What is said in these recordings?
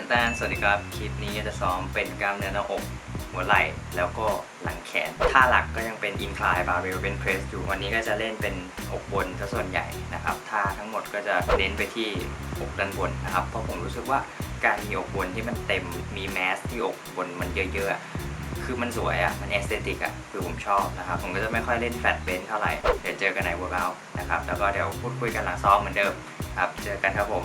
อนต้านสวัสดีครับ คลิปนี้จะซ้อมเป็นกล้ามเนื้อหน้าอก หัวไหล่ แล้วก็หลังแขน ท่าหลักก็ยังเป็น incline barbell bench press อยู่ วันนี้ก็จะเล่นเป็นอกบนซะส่วนใหญ่นะครับ ท่าทั้งหมดก็จะเน้นไปที่อกด้านบนนะครับ เพราะผมรู้สึกว่าการมีอกบนที่มันเต็ม มีแมสที่อกบนมันเยอะๆ คือมันสวยอะ มันเอสเตติกอะ คือผมชอบนะครับ ผมก็จะไม่ค่อยเล่นแฟลตเบนเท่าไหร่ เดี๋ยวเจอกันในเวิร์กอัลนะครับ แล้วก็เดี๋ยวพูดคุยกันหลังซ้อมเหมือนเดิมครับ เจอกันครับผม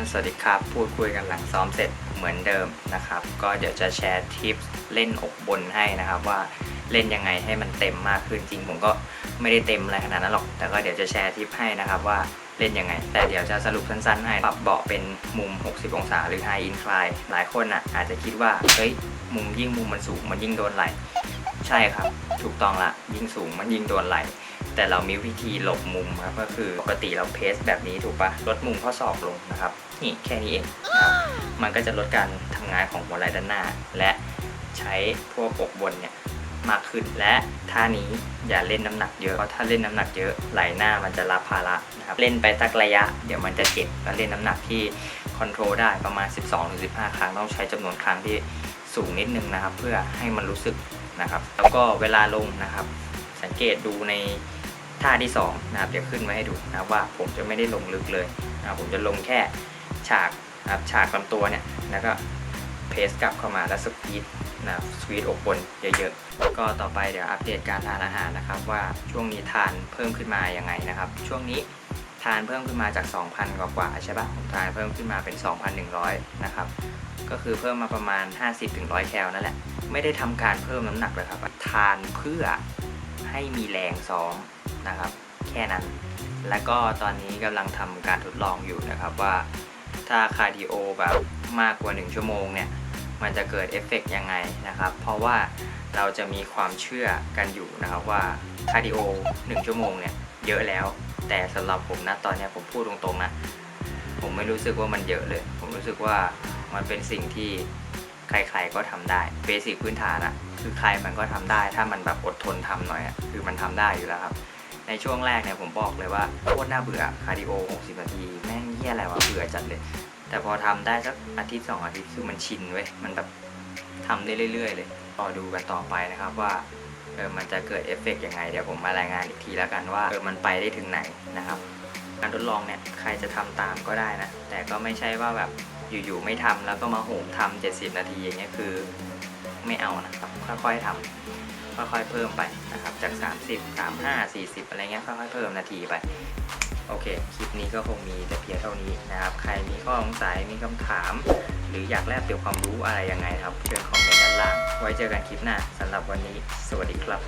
นสวัสดีครับ พูดคุยกันหลังซ้อมเสร็จเหมือนเดิมนะครับ ก็เดี๋ยวจะแชร์ทิปเล่นอกบนให้นะครับว่าเล่นยังไงให้มันเต็มมากขึ้นจริง ผมก็ไม่ได้เต็มอะไรขนาดนั้นหรอก แต่ก็เดี๋ยวจะแชร์ทิปให้นะครับว่าเล่นยังไง แต่เดี๋ยวจะสรุปสั้นๆให้ ปรับเบาะเป็นมุม 60 องศาหรือ High Incline หลายคนอะอาจจะคิดว่า เฮ้ย มุมยิ่งมุมมันสูงมันยิ่งโดนไหล ใช่ครับ ถูกต้องละ ยิงสูงมันยิงโดนไหล แต่เรามีวิธีหลบมุมครับ ก็คือปกติเราเพสแบบนี้ถูกปะลดมุมข้อศอกลงนะครับ นี่แค่นี้เองนะครับ มันก็จะลดการทำงานของหัวไหล่ด้านหน้า และใช้พวกอกบนเนี่ยมากขึ้น และท่านี้อย่าเล่นน้ำหนักเยอะ เพราะถ้าเล่นน้ำหนักเยอะไหล่หน้ามันจะรับภาระนะครับ เล่นไปสักระยะ เดี๋ยวมันจะเจ็บก็เล่นน้ำหนักที่คอนโทรลได้ประมาณ 12-15 ครั้งต้องใช้จำนวนครั้งที่สูงนิดนึงนะครับ เพื่อให้มันรู้สึก นะครับ แล้วก็เวลาลงนะครับ สังเกตดูในท่าที่2นะครับเดี๋ยวขึ้นไว้ให้ดูนะครับว่าผมจะไม่ได้ลงลึกเลยนะผมจะลงแค่ฉากนะครับฉากลำตัวเนี่ยแล้วก็เพสกลับเข้ามาแล้วสปีดนะครับสปีดอกบนเยอะๆก็ต่อไปเดี๋ยวอัปเดตการทานอาหารนะครับ ว่าช่วงนี้ทานเพิ่มขึ้นมาอย่างไงนะครับ ช่วงนี้ทานเพิ่มขึ้นมาจาก 2,000 กว่าใช่ปะผมทานเพิ่มขึ้นมาเป็น 2,100 นะครับ ก็คือเพิ่มมาประมาณ 50-100 แคลนั่นแหละ ไม่ได้ทำการเพิ่มน้ำหนักเลยครับ ทานเพื่อให้มีแรงซ้อมนะครับ แค่นั้น แล้วก็ตอนนี้กำลังทำการทดลองอยู่นะครับว่า ถ้าคาร์ดิโอแบบมากกว่า 1 ชั่วโมงเนี่ยมันจะเกิดเอฟเฟกต์ยังไงนะครับ เพราะว่าเราจะมีความเชื่อกันอยู่นะครับว่าคาร์ดิโอ 1 ชั่วโมงเนี่ยเยอะแล้ว แต่สำหรับผมนะตอนนี้ผมพูดตรงๆนะ ผมไม่รู้สึกว่ามันเยอะเลย ผมรู้สึกว่ามันเป็นสิ่งที่ ใครๆก็ทำได้เบสิกพื้นฐานอะคือใครมันก็ทำได้ ถ้ามันแบบอดทนทำหน่อยอะคือมันทำได้อยู่แล้วครับ ในช่วงแรกเนี่ยผมบอกเลยว่าโคตรน่าเบื่อคาร์ดิโอ 60 นาที แม่งเหี้ยอะไรวะเบื่อจัดเลย แต่พอทำได้สักอาทิตย์สองอาทิตย์คือมันชินเว้ยมันแบบทำได้เรื่อย ๆ เลยรอดูกันต่อไปนะครับว่าเออมันจะเกิดเอฟเฟกต์ยังไง เดี๋ยวผมมารายงานอีกทีแล้วกันว่าเออมันไปได้ถึงไหนนะครับ การทดลองเนี่ยใครจะทำตามก็ได้นะ แต่ก็ไม่ใช่ว่าแบบ อยู่ๆไม่ทำแล้วก็มาโหมทำ70 นาทีอย่างเงี้ยคือไม่เอานะครับค่อยๆทำค่อยๆเพิ่มไปนะครับจาก 30 35 40 อะไรเงี้ยค่อยๆเพิ่มนาทีไปโอเค คลิปนี้ก็คงมีแต่เพียงเท่านี้นะครับ ใครมีข้อสงสัย มีคำถาม หรืออยากแลกเปลี่ยนความรู้อะไรยังไงครับ เชิญคอมเมนต์ด้านล่าง ไว้เจอกันคลิปหน้าสำหรับวันนี้ สวัสดีครับ